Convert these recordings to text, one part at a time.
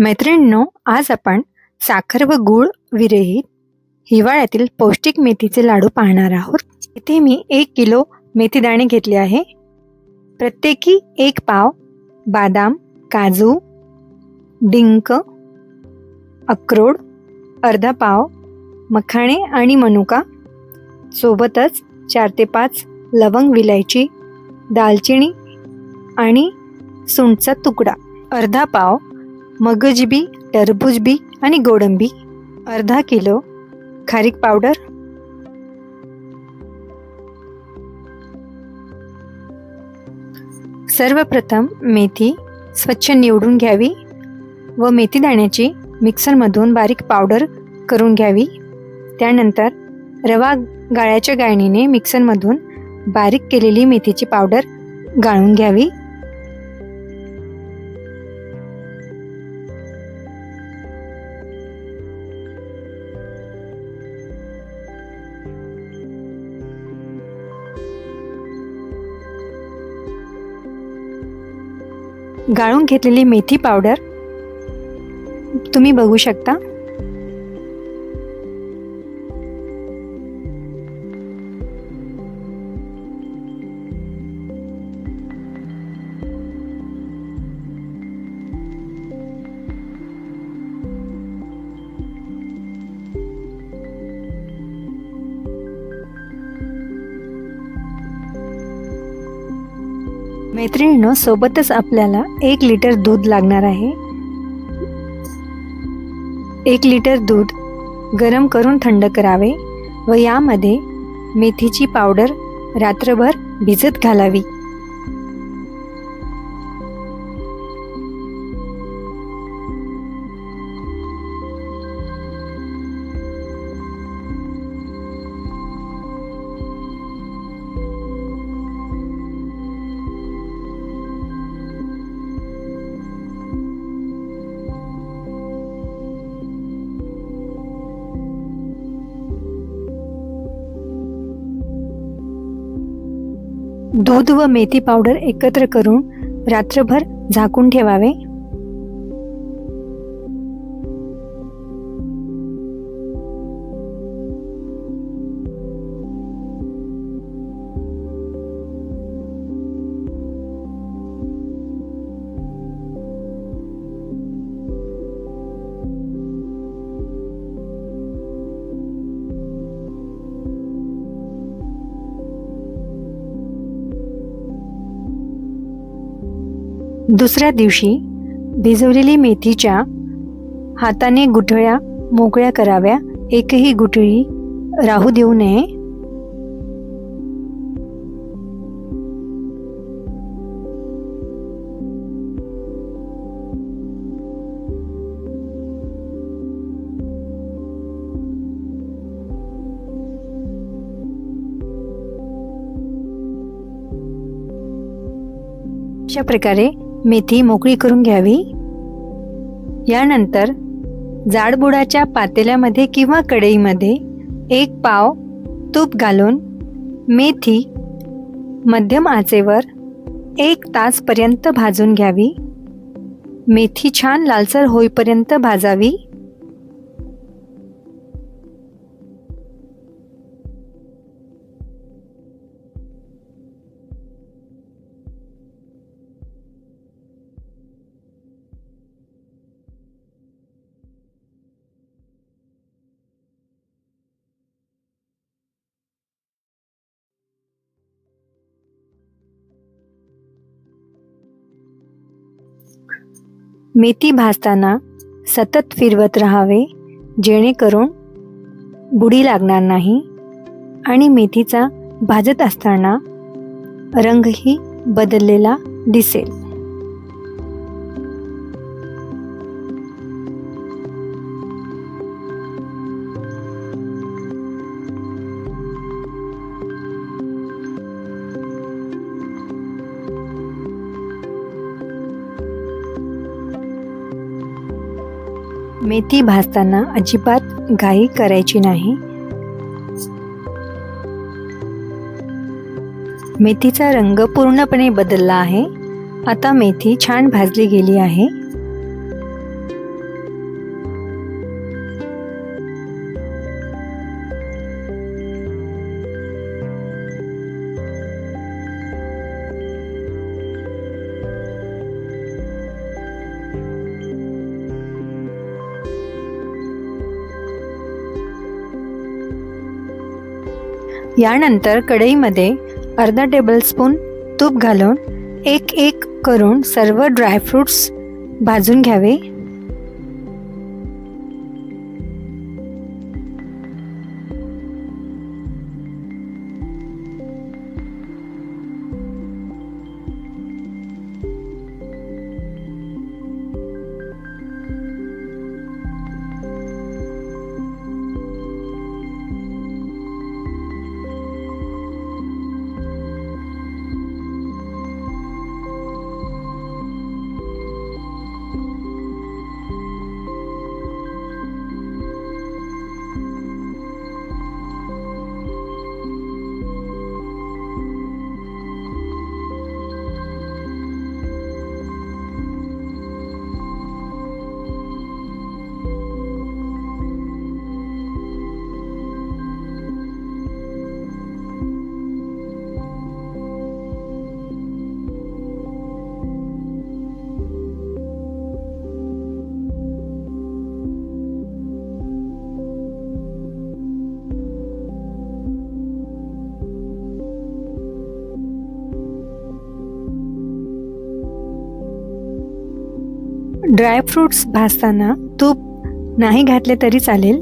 मैत्रिणींनो आज आपण साखर व गूळ विरहित हिवाळ्यातील पौष्टिक मेथीचे लाडू पाहणार आहोत. इथे मी एक किलो मेथीदाणे घेतले आहे. प्रत्येकी एक पाव बादाम काजू डिंक अक्रोड अर्धा पाव मखाणे आणि मनुका. सोबतच चार ते पाच लवंग विलायची दालचिनी आणि सुंठचा तुकडा. अर्धा पाव मगज बी टरबूज बी आणि गोडंबी अर्धा किलो खारीक पावडर. सर्वप्रथम मेथी स्वच्छ निवडून घ्यावी व मेथी दाण्याची मिक्सरमधून बारीक पावडर करून घ्यावी. त्यानंतर रवा गाळ्याच्या गाळणीने मिक्सरमधून बारीक केलेली मेथीची पावडर गाळून घ्यावी. गाळून घेतलेली मेथी पावडर तुम्ही बघू शकता. मैत्रिणीनो सोबतच आपल्याला एक लिटर दूध लागणार आहे. एक लिटर दूध गरम करून थंड करावे व यामध्ये मेथीची पावडर रात्रभर भिजत घालावी. दूध व मेथी पावडर एकत्र करून रात्रभर झाकून ठेवावे. दुसऱ्या दिवशी भिजवलेली मेथीच्या हाताने गुठळ्या मोकळ्या कराव्या एकही गुठळी राहू देऊ नये. अशा प्रकारे मेथी मोकळी करून घ्यावी. यानंतर जाडबुडाच्या पातेल्यामध्ये किंवा कढईमध्ये एक पाव तूप घालून मेथी मध्यम आचेवर एक तासपर्यंत भाजून घ्यावी. मेथी छान लालसर होईपर्यंत भाजावी. मेथी भाजताना सतत फिरवत राहावे जेणेकरून बुडी लागणार नाही आणि मेथीचा भाजत असताना रंगही बदललेला दिसेल. मेथी भाजताना अजिबात घाई करायची नाही. मेथीचा रंग पूर्णपणे बदलला आहे. आता मेथी छान भाजली गेली आहे. यानंतर कढईमध्ये अर्धा टेबलस्पून तूप घालून एक एक करून सर्व ड्रायफ्रूट्स भाजून घ्यावे. ड्रायफ्रूट्स भाजताना तूप नाही घातले तरी चालेल.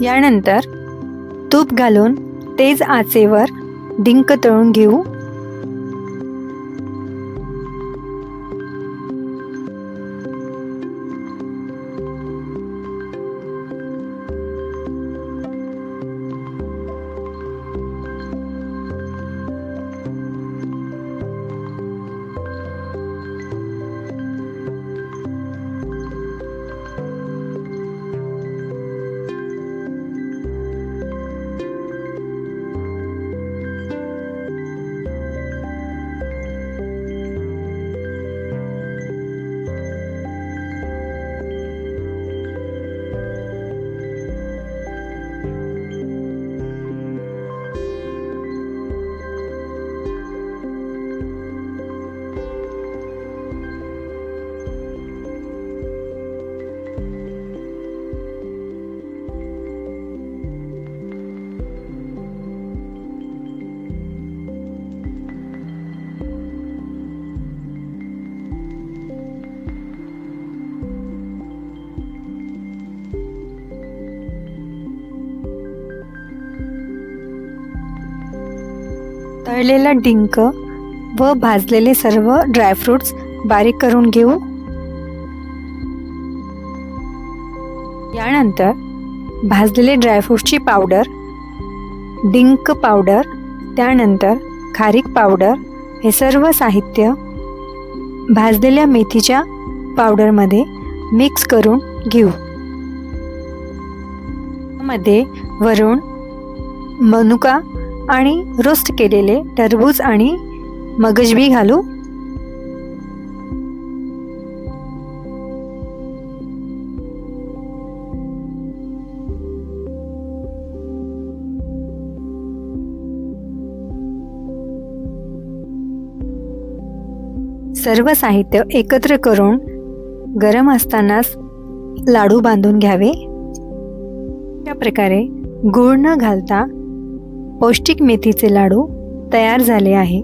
यानंतर तूप घालून तेज आचेवर डिंक तळून घेऊ. तळलेला डिंक व भाजलेले सर्व ड्रायफ्रुट्स बारीक करून घेऊ. यानंतर भाजलेले ड्रायफ्रूटची पावडर डिंक पावडर त्यानंतर खारीक पावडर हे सर्व साहित्य भाजलेल्या मेथीच्या पावडरमध्ये मिक्स करून घेऊ. मध्ये वरून मनुका आणि रोस्ट केलेले टरबूज आणि मगजबी घालू. सर्व साहित्य एकत्र करून गरम असतानाच लाडू बांधून घ्यावे. त्या प्रकारे गूळ न घालता पौष्टिक मेथीचे लाडू तयार झाले आहे.